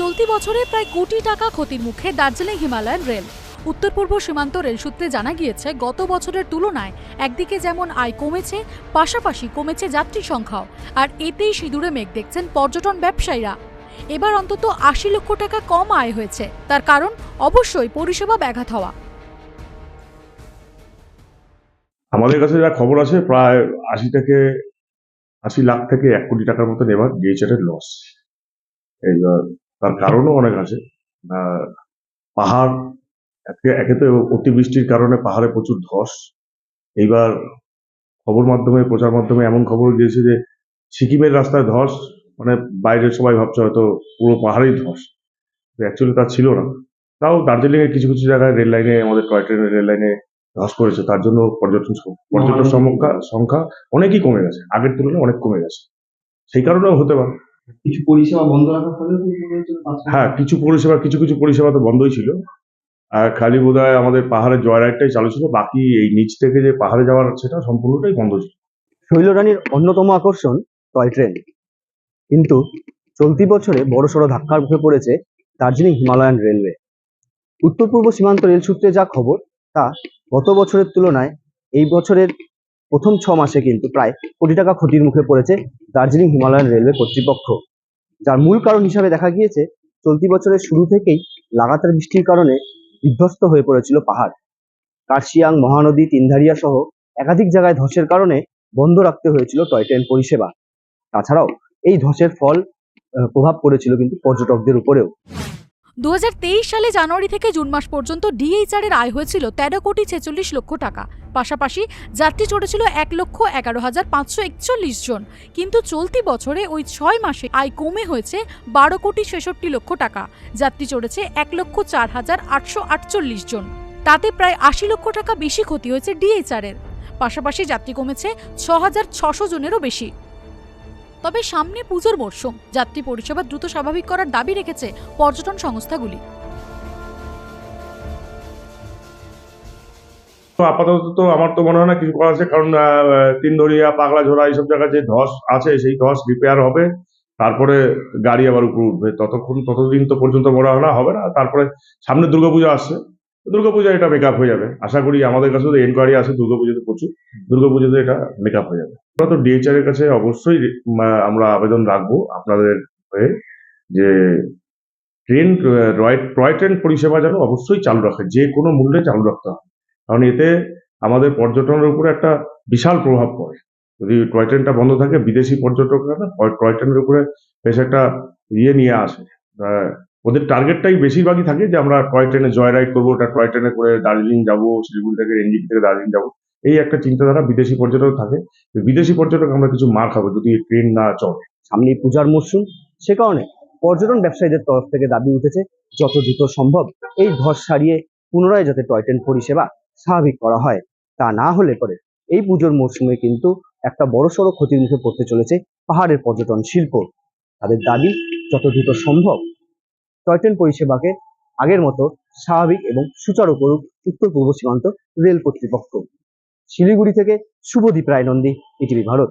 চলতি বছরে প্রায় কোটি টাকা ক্ষতির মুখে দার্জিলিং হিমালয়ান রেল। উত্তর পূর্ব সীমান্ত রেল সূত্রে জানা গিয়েছে, গত বছরের তুলনায় একদিকে যেমন আয় কমেছে, পাশাপাশি কমেছে যাত্রী সংখ্যাও, আর এতেই সিঁদুরে মেঘ দেখছেন পর্যটন ব্যবসায়ীরা। এবার অন্তত আশি লক্ষ টাকা কম আয় হয়েছে, তার কারণ অবশ্যই পরিষেবা ব্যাঘাত হওয়া। আমাদের কাছে যা খবর আছে, প্রায় আশি থেকে আশি লাখ থেকে এক কোটি টাকার মতন এবার ডিএচআর এর লস এইবার তার কারণও অনেক আছে। পাহাড় একে তো অতিবৃষ্টির কারণে পাহাড়ে প্রচুর ধস। এইবার খবর মাধ্যমে প্রচার মাধ্যমে এমন খবর দিয়েছে যে সিকিমের রাস্তায় ধস মানে বাইরে সবাই ভাবছে হয়তো পুরো পাহাড়েই ধস। অ্যাকচুয়ালি তা ছিল না। তাও দার্জিলিং এর কিছু কিছু জায়গায় রেল লাইনে আমাদের টয় ট্রেনের রেল লাইনে ধস করেছে তার জন্য পর্যটন পর্যটন সংখ্যা সংখ্যা অনেকই কমে গেছে। আগের তুলনায় অনেক কমে গেছে। সেই কারণেও হতে পারে। কিছু পরিষেবা বন্ধ রাখার ফলে হ্যাঁ কিছু পরিষেবা কিছু কিছু পরিষেবা তো বন্ধই ছিল। আর খালি বোধহয় আমাদের পাহাড়ের জয় রাইডটাই চালু ছিল বাকি এই নিচ থেকে যে পাহাড়ে যাওয়ার সেটা সম্পূর্ণটাই বন্ধ ছিল। শৈলরানীর অন্যতম আকর্ষণ টয় ট্রেন। কিন্তু চলতি বছরে বড়সড় ধাক্কার মুখে পড়েছে দার্জিলিং হিমালয়ান রেলওয়ে। উত্তর পূর্ব সীমান্ত রেল সূত্রে যা খবর তা গত বছরের তুলনায় এই বছরের প্রথম ছ মাসে কিন্তু প্রায় কোটি টাকা ক্ষতির মুখে পড়েছে দার্জিলিং হিমালয়ান রেলওয়ে কর্তৃপক্ষ। যার মূল কারণ হিসাবে দেখা গিয়েছে, চলতি বছরের শুরু থেকেই লাগাতার বৃষ্টির কারণে বিধ্বস্ত হয়ে পড়েছিল পাহাড়। কার্শিয়াং মহানদী, তিনধারিয়া সহ একাধিক জায়গায় ধসের কারণে বন্ধ রাখতে হয়েছিল টয় ট্রেন পরিষেবা। তাছাড়াও এই ধসের ফল প্রভাব পড়েছিল কিন্তু পর্যটকদের উপরেও। দু হাজার তেইশ সালে জানুয়ারি থেকে জুন মাস পর্যন্ত ডিএইচআর এর আয় হয়েছিল তেরো কোটি ছেচল্লিশ লক্ষ টাকা। পাশাপাশি যাত্রী চড়েছিল এক লক্ষ এগারো হাজার পাঁচশো একচল্লিশ জন। কিন্তু চলতি বছরে ওই ছয় মাসে আয় কমে হয়েছে বারো কোটি ছেষট্টি লক্ষ টাকা। যাত্রী চড়েছে এক লক্ষ চার হাজার আটশো আটচল্লিশ জন। তাতে প্রায় আশি লক্ষ টাকা বেশি ক্ষতি হয়েছে ডিএইচআর এর পাশাপাশি যাত্রী কমেছে ছ হাজার ছশো জনেরও বেশি। তবে সামনে পুজোর মরশুম। যাত্রী পরিষেবা দ্রুত স্বাভাবিক করার দাবি রেখেছে পর্যটন সংস্থাগুলি। আপাতত তো আমার তো মনে হয় না কিছু করা আছে, কারণ তিনদরিয়া, পাগলা ঝোড়া এইসব জায়গায় যে ধস আছে সেই ধস রিপেয়ার হবে। তারপরে গাড়ি আবার উপরে উঠবে। ততক্ষণ, ততদিন তো পর্যন্ত বড় না হবে না। তারপরে সামনে দুর্গাপূজা আসছে। দুর্গাপূজা এটা মেকআপ হয়ে যাবে। আশা করি আমাদের কাছে তো এনকোয়ারি আছে দুর্গাপুজোতে প্রচুর। দুর্গাপুজোতে এটা মেকআপ হয়ে যাবে। আমরা তো ডিএচআর এর কাছে অবশ্যই আমরা আবেদন রাখব আপনাদের হয়ে যে ট্রেন টয় ট্রেন পরিষেবা যেন অবশ্যই চালু রাখে, যে কোনো মূল্যে চালু রাখতে হবে। কারণ এতে আমাদের পর্যটনের উপরে একটা বিশাল প্রভাব পড়ে। যদি টয় ট্রেনটা বন্ধ থাকে, বিদেশি পর্যটকরা না, টয়- ট্রেনের উপরে বেশ একটা ইয়ে নিয়ে আসে। ওদের টার্গেটটাই বেশিরভাগই থাকে যে আমরা টয় ট্রেনে জয় রাইড করব, ওটা টয় ট্রেনে করে দার্জিলিং যাব, শিলিগুড়ি থেকে এনজিপি থেকে দার্জিলিং যাব। এই একটা চিন্তাধারা বিদেশি পর্যটক থাকে। বিদেশি পর্যটক আমরা কিছু মার খাব যদি ট্রেন না চলে। সামনে পূজার মরশুম, সে কারণে পর্যটন ব্যবসায়ীদের তরফ থেকে দাবি উঠেছে, যত দ্রুত সম্ভব এই ধস সারিয়ে পুনরায় যাতে টয় ট্রেন পরিষেবা স্বাভাবিক করা হয়, তা না হলে পরে এই পুজোর মরশুমে কিন্তু একটা বড়সড় ক্ষতির মুখে পড়তে চলেছে পাহাড়ের পর্যটন শিল্প। তাদের দাবি, যত দ্রুত সম্ভব টয় ট্রেন পরিষেবাকে আগের মতো স্বাভাবিক এবং সুচারু করুক উত্তর পূর্ব সীমান্ত রেল কর্তৃপক্ষ। শিলিগুড়ি থেকে শুভদীপ রায় নন্দী ইটিভি ভারত।